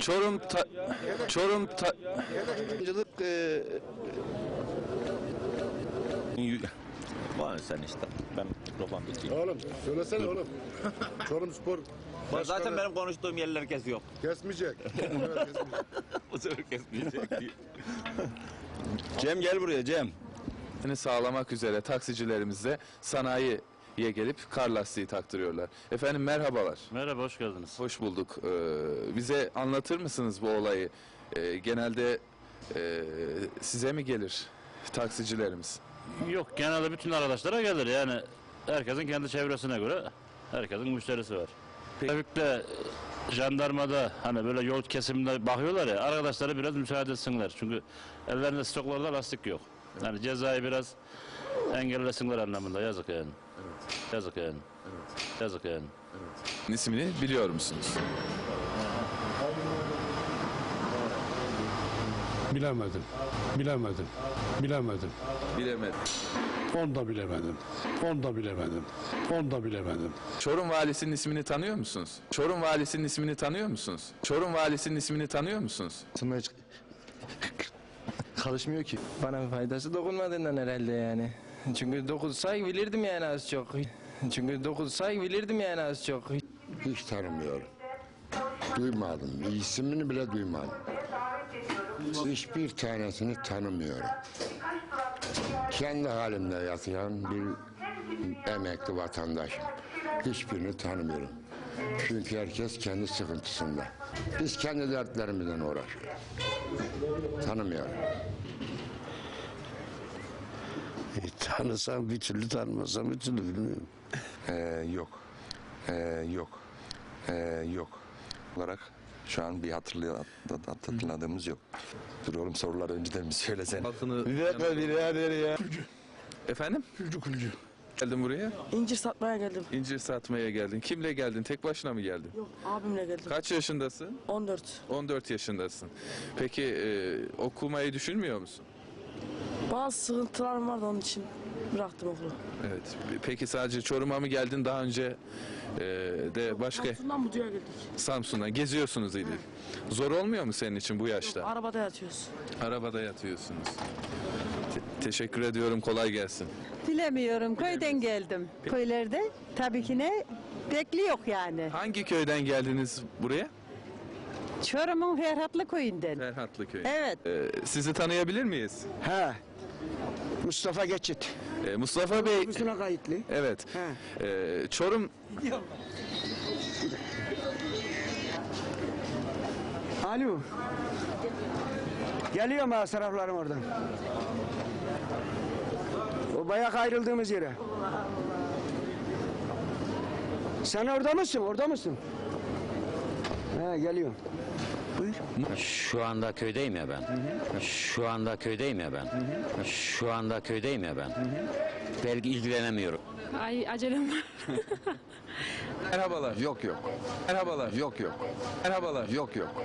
Çorum ta, Çorum ta, e, Var sen işte. Ben mikrofon tutayım. Oğlum söylesene oğlum. Çorum Spor Başkanı Zaten benim konuştuğum yerler kesiyor. kesmeyecek. Bu sefer kesmeyecek diye. Cem gel buraya Cem. Sağlamak üzere taksicilerimiz sanayiye gelip kar lastiği taktırıyorlar. Efendim merhabalar. Merhaba, hoş geldiniz. Hoş bulduk. Ee, bize anlatır mısınız bu olayı? Ee, genelde e, size mi gelir taksicilerimiz? Yok, genelde bütün arkadaşlara gelir yani. Herkesin kendi çevresine göre herkesin müşterisi var. Trafikte, jandarmada hani böyle yol kesiminde bakıyorlar ya, arkadaşlara biraz müsaade etsinler. Çünkü ellerinde stoklarda lastik yok. Yani cezayı biraz engellesinler anlamında. Yazık yani. Yazık yani. Yazık yani. İsmini biliyor musunuz? Bilemedim. Bilemedim. Bilemedim. Bilemedim. Onu da bilemedim. Onu da bilemedim. Onu da bilemedim. Çorum valisinin ismini tanıyor musunuz? Çorum valisinin ismini tanıyor musunuz? Çorum valisinin ismini tanıyor musunuz? hiç karışmıyor ki. Bana bir faydası dokunmadığından herhalde yani. Çünkü dokunsa bilirdim yani az çok. Çünkü dokunsa bilirdim yani az çok. Hiç tanımıyorum. Duymadım. İsmini bile duymadım. Hiçbir tanesini tanımıyorum. Kendi halimde yaşayan bir emekli vatandaşım. Hiçbirini tanımıyorum. Çünkü herkes kendi sıkıntısında. Biz kendi dertlerimizden uğraşıyoruz. Tanımıyorum. Tanısam bir türlü tanımasam bir türlü bilmiyorum. Ee, yok. Ee, yok. Ee, yok. Olarak şu an bir hatırlay- hatırladığımız yok. Dur oğlum soruları önceden bir söylesene. Altını Bir dakika bir ya ya. efendim? Külcü külcü. Geldin buraya. İncir satmaya geldim. İncir satmaya geldin. Kimle geldin? Tek başına mı geldin? Yok abimle geldim. Kaç yaşındasın? 14. 14 yaşındasın. Peki e, okumayı düşünmüyor musun? Bazı sıkıntılarım vardı onun için bıraktım okulu. Evet. Peki sadece Çorum'a mı geldin daha önce e, de başka Samsun'dan Budu'ya geldik. Samsun'a geziyorsunuz ili. Zor olmuyor mu senin için bu yaşta? Arabada yatıyoruz. Arabada yatıyorsunuz. Te- teşekkür ediyorum. Kolay gelsin. Bilemiyorum. Köyden geldim. Köylerde tabii ki ne bekliyor yani. Hangi köyden geldiniz buraya? Çorum'un Ferhatlı köyünden. Ferhatlı köy. Evet. E, sizi tanıyabilir miyiz? He. Mustafa Geçit. E, Mustafa Bey. Üstüne kayıtlı. Evet. E, Çorum Alo. Geliyor mu saraflarım oradan? O bayak ayrıldığımız yere. Sen orada mısın? Orada mısın? He geliyor. Şu anda köydeyim ya ben. Şu anda köydeyim ya ben. Şu anda köydeyim ya ben. Belki ilgilenemiyorum. Ay acelem var. merhabalar. Yok yok. Merhabalar. Yok yok. Merhabalar. Yok yok.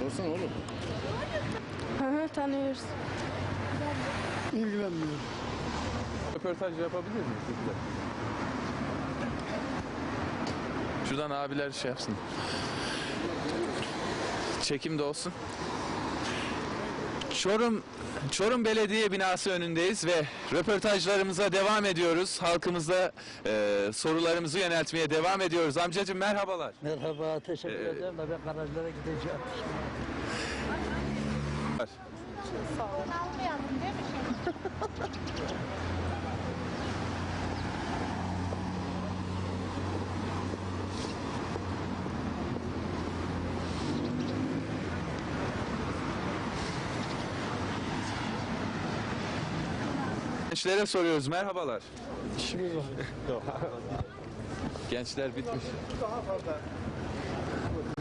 Sorsun oğlum. Hı hı tanıyoruz. Röportaj yapabilir miyiz? Lütfen? Şuradan abiler şey yapsın. Çekim de olsun. Çorum Çorum Belediye binası önündeyiz ve röportajlarımıza devam ediyoruz. Halkımıza e, sorularımızı yöneltmeye devam ediyoruz. Amcacığım merhabalar. Merhaba, teşekkür Ee, ederim de ben garajlara gideceğim. Gençlere soruyoruz. Merhabalar. Gençler bitmiş.